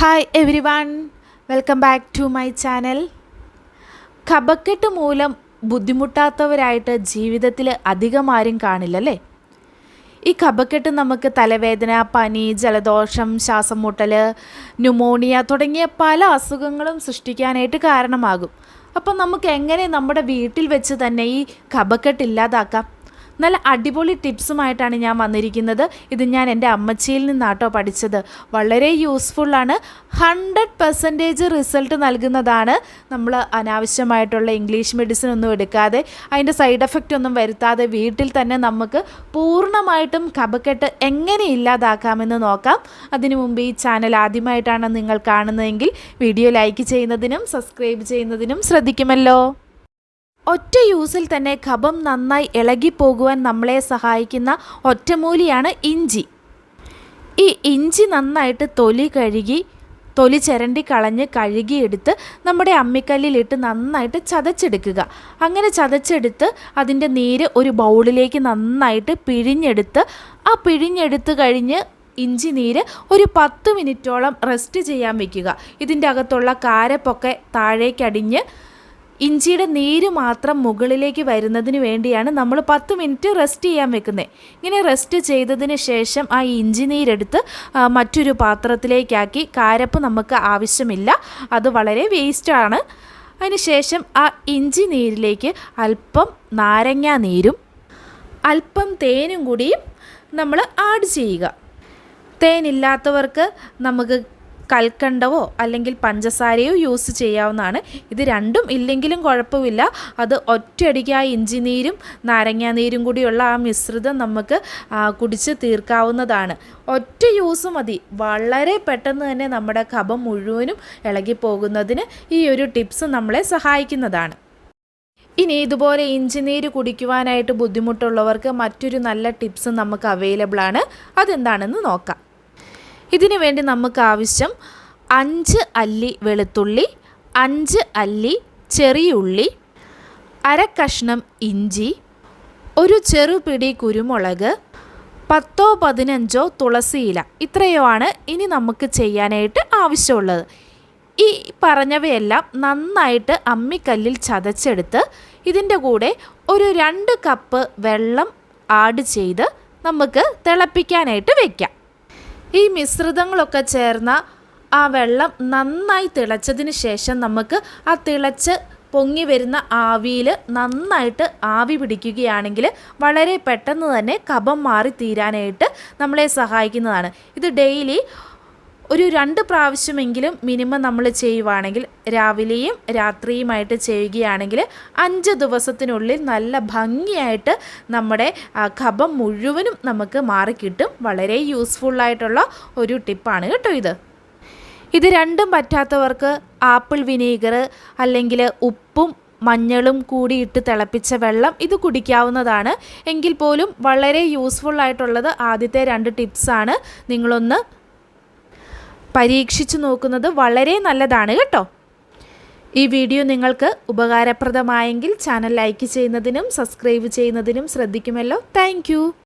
Hi everyone welcome back to my channel കപക്കെട്ട് മൂലം ബുദ്ധിമുട്ടാത്തവരായിട്ട് ജീവിതത്തിൽ അധികം ആരും കാണില്ലല്ലേ? ഈ കപക്കെട്ട് നമുക്ക് തലവേദന പനി ജലദോഷം ശ്വാസം മുട്ടൽ ന്യൂമോണിയ തുടങ്ങിയ പല അസുഖങ്ങളും സൃഷ്ടിക്കാനായിട്ട് കാരണമാകും. അപ്പം നമുക്ക് എങ്ങനെ നമ്മുടെ വീട്ടിൽ വെച്ച് തന്നെ ഈ കപക്കെട്ട് ഇല്ലാതാക്കാം? നല്ല അടിപൊളി ടിപ്സുമായിട്ടാണ് ഞാൻ വന്നിരിക്കുന്നത്. ഇത് ഞാൻ എന്റെ അമ്മച്ചിയിൽ നിന്നാട്ടോ പഠിച്ചത്. വളരെ യൂസ്ഫുള്ളാണ് ഹൺഡ്രഡ് പെർസെന്റേജ് റിസൾട്ട് നൽകുന്നതാണ് നമ്മൾ അനാവശ്യമായിട്ടുള്ള ഇംഗ്ലീഷ് മെഡിസിൻ ഒന്നും എടുക്കാതെ അതിന്റെ സൈഡ് എഫക്റ്റ് ഒന്നും വരുത്താതെ വീട്ടിൽ തന്നെ നമുക്ക് പൂർണമായിട്ടും കപക്കെട്ട് എങ്ങനെ ഇല്ലാതാക്കാമെന്ന് നോക്കാം. അതിനു മുമ്പ് ഈ ചാനൽ ആദ്യമായിട്ടാണ് നിങ്ങൾ കാണുന്നതെങ്കിൽ വീഡിയോ ലൈക്ക് ചെയ്യുന്നതിനും സബ്സ്ക്രൈബ് ചെയ്യുന്നതിനും ശ്രദ്ധിക്കുമല്ലോ. ഒറ്റ യൂസിൽ തന്നെ കഫം നന്നായി ഇളകിപ്പോകുവാൻ നമ്മളെ സഹായിക്കുന്ന ഒറ്റമൂലിയാണ് ഇഞ്ചി. ഈ ഇഞ്ചി നന്നായിട്ട് തൊലി കഴുകി തൊലി ചിരണ്ടി കളഞ്ഞ് കഴുകിയെടുത്ത് നമ്മുടെ അമ്മിക്കല്ലിലിട്ട് നന്നായിട്ട് ചതച്ചെടുക്കുക. അങ്ങനെ ചതച്ചെടുത്ത് അതിന്റെ നീര് ഒരു ബൗളിലേക്ക് നന്നായിട്ട് പിഴിഞ്ഞെടുത്ത് ആ പിഴിഞ്ഞെടുത്ത് കഴിഞ്ഞ് ഇഞ്ചി നീര് ഒരു പത്ത് മിനിറ്റോളം റെസ്റ്റ് ചെയ്യാൻ വെക്കുക. ഇതിന്റെ അകത്തുള്ള കാരപ്പൊക്കെ താഴേക്കടിഞ്ഞ് ഇഞ്ചിയുടെ നീര് മാത്രം മുകളിലേക്ക് വരുന്നതിന് വേണ്ടിയാണ് നമ്മൾ പത്ത് മിനിറ്റ് റെസ്റ്റ് ചെയ്യാൻ വെക്കുന്നത്. ഇങ്ങനെ റെസ്റ്റ് ചെയ്തതിന് ശേഷം ആ ഇഞ്ചി നീരെടുത്ത് മറ്റൊരു പാത്രത്തിലേക്കാക്കി. കാരപ്പ് നമുക്ക് ആവശ്യമില്ല. അത് വളരെ വേസ്റ്റാണ് അതിനുശേഷം ആ ഇഞ്ചി നീരിലേക്ക് അല്പം നാരങ്ങാ നീരും അല്പം തേനും കൂടിയും നമ്മൾ ആഡ് ചെയ്യുക. തേനില്ലാത്തവർക്ക് നമുക്ക് കൽക്കണ്ടവോ അല്ലെങ്കിൽ പഞ്ചസാരയോ യൂസ് ചെയ്യാവുന്നതാണ്. ഇത് രണ്ടും ഇല്ലെങ്കിലും കുഴപ്പമില്ല. അത് ഒറ്റയടിക്ക് ആ ഇഞ്ചി നീരും നാരങ്ങാ നീരും കൂടിയുള്ള ആ മിശ്രിതം നമുക്ക് കുടിച്ച് തീർക്കാവുന്നതാണ്. ഒറ്റ യൂസ് മതി. വളരെ പെട്ടെന്ന് തന്നെ നമ്മുടെ കഫം മുഴുവനും ഇളകിപ്പോകുന്നതിന് ഈ ഒരു ടിപ്സ് നമ്മളെ സഹായിക്കുന്നതാണ്. ഇനി ഇതുപോലെ ഇഞ്ചിനീര് കുടിക്കുവാനായിട്ട് ബുദ്ധിമുട്ടുള്ളവർക്ക് മറ്റൊരു നല്ല ടിപ്സ് നമുക്ക് അവൈലബിൾ ആണ് അതെന്താണെന്ന് നോക്കാം. ഇതിനു വേണ്ടി നമുക്ക് ആവശ്യം അഞ്ച് അല്ലി വെളുത്തുള്ളി അഞ്ച് അല്ലി ചെറിയുള്ളി അര കഷ്ണം ഇഞ്ചി ഒരു ചെറുപിടി കുരുമുളക് പത്തോ പതിനഞ്ചോ തുളസിയില ഇത്രയോ ആണ് ഇനി നമുക്ക് ചെയ്യാനായിട്ട് ആവശ്യമുള്ളത്. ഈ പറഞ്ഞവയെല്ലാം നന്നായിട്ട് അമ്മിക്കല്ലിൽ ചതച്ചെടുത്ത് ഇതിന്റെ കൂടെ ഒരു രണ്ട് കപ്പ് വെള്ളം ആഡ് ചെയ്ത് നമുക്ക് തിളപ്പിക്കാനായിട്ട് വെക്കാം. ഈ മിശ്രിതങ്ങളൊക്കെ ചേർന്ന ആ വെള്ളം നന്നായി തിളച്ചതിന് ശേഷം നമുക്ക് ആ തിളച്ച് പൊങ്ങി വരുന്ന ആവിയിൽ നന്നായിട്ട് ആവി പിടിക്കുകയാണെങ്കിൽ വളരെ പെട്ടെന്ന് തന്നെ കഫം മാറി തീരാനായിട്ട് നമ്മളെ സഹായിക്കുന്നതാണ്. ഇത് ഡെയിലി ഒരു രണ്ട് പ്രാവശ്യമെങ്കിലും മിനിമം നമ്മൾ ചെയ്യുവാണെങ്കിൽ രാവിലെയും രാത്രിയുമായിട്ട് ചെയ്യുകയാണെങ്കിൽ അഞ്ച് ദിവസത്തിനുള്ളിൽ നല്ല ഭംഗിയായിട്ട് നമ്മുടെ കഫം മുഴുവനും നമുക്ക് മാറിക്കിട്ടും. വളരെ യൂസ്ഫുള്ളായിട്ടുള്ള ഒരു ടിപ്പാണ് കേട്ടോ ഇത്. ഇത് രണ്ടും പറ്റാത്തവർക്ക് ആപ്പിൾ വിനീഗർ അല്ലെങ്കിൽ ഉപ്പും മഞ്ഞളും കൂടി ഇട്ട് തിളപ്പിച്ച വെള്ളം ഇത് കുടിക്കാവുന്നതാണ്. എങ്കിൽ പോലും വളരെ യൂസ്ഫുൾ ആയിട്ടുള്ളത് ആദ്യത്തെ രണ്ട് ടിപ്സാണ്. നിങ്ങളൊന്ന് പരീക്ഷിച്ചു നോക്കുന്നത് വളരെ നല്ലതാണ് കേട്ടോ. ഈ വീഡിയോ നിങ്ങൾക്ക് ഉപകാരപ്രദമായെങ്കിൽ ചാനൽ ലൈക്ക് ചെയ്യുന്നതിനും സബ്സ്ക്രൈബ് ചെയ്യുന്നതിനും ശ്രദ്ധിക്കുമല്ലോ. താങ്ക്